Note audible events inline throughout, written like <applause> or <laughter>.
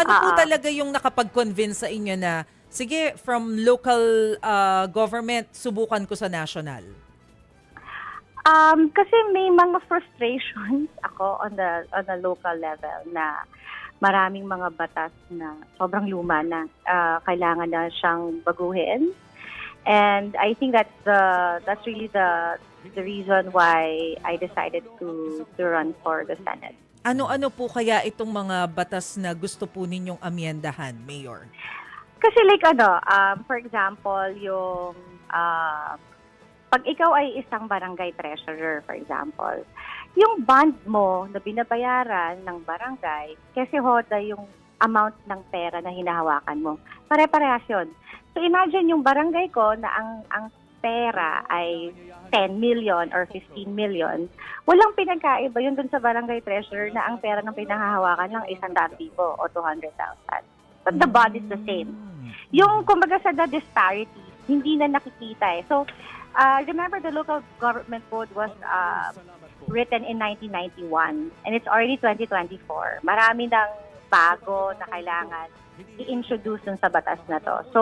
Ano po Ah, ah. talaga yung nakapag-convince sa inyo na, sige, from local uh, government, subukan ko sa national? Um, kasi may mga frustrations <laughs> ako on the on the local level na maraming mga batas na sobrang luma na ah, kailangan na siyang baguhin. And I think that's the that's really the the reason why I decided to to run for the Senate. Ano-ano po kaya itong mga batas na gusto po ninyong amyendahan, Mayor? Kasi like ano, um, for example, yung ah, pag ikaw ay isang barangay treasurer, for example, yung bond mo na binabayaran ng barangay, kasi hoda yung amount ng pera na hinahawakan mo. Pare-parehas yun. So imagine yung barangay ko na ang ang pera ay 10 million or 15 million, walang pinagkaiba yun dun sa barangay treasurer na ang pera ng pinahahawakan lang isang libo o 200,000. But the bond is the same. Yung kumbaga sa the disparity, hindi na nakikita eh. So, uh, remember the local government code was uh, written in 1991 and it's already 2024. Marami ng bago na kailangan i-introduce dun sa batas na to. So,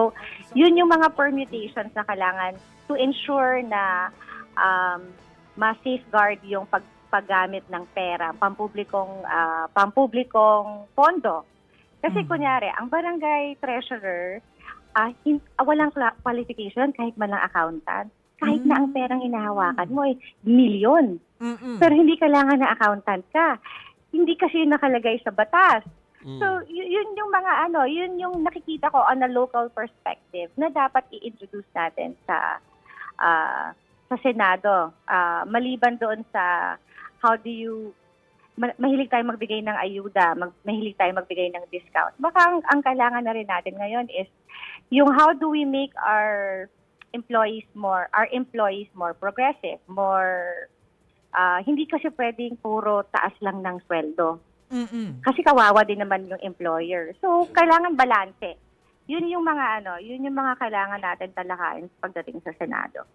yun yung mga permutations na kailangan to ensure na um, ma-safeguard yung pag paggamit ng pera, pampublikong ah, pampublikong pondo. Kasi Mhm. kunyari, ang barangay treasurer, ah, hin- ah, walang qualification kahit man lang accountant. Kahit na ang perang inahawakan mo ay milyon. Mm-mm. Pero hindi kailangan na accountant ka. Hindi kasi nakalagay sa batas. Mm. So, yun yung mga ano, yun yung nakikita ko on a local perspective na dapat i-introduce natin sa ah, sa Senado. Ah, maliban doon sa how do you ma- mahilig tayo magbigay ng ayuda, mag, mahilig tayo magbigay ng discount. Baka ang, ang kailangan na rin natin ngayon is yung how do we make our employees more, our employees more progressive, more, ah, hindi kasi pwedeng puro taas lang ng sweldo. Mm-mm. Kasi kawawa din naman yung employer. So, kailangan balanse. Yun yung mga ano, yun yung mga kailangan natin talakayin pagdating sa Senado.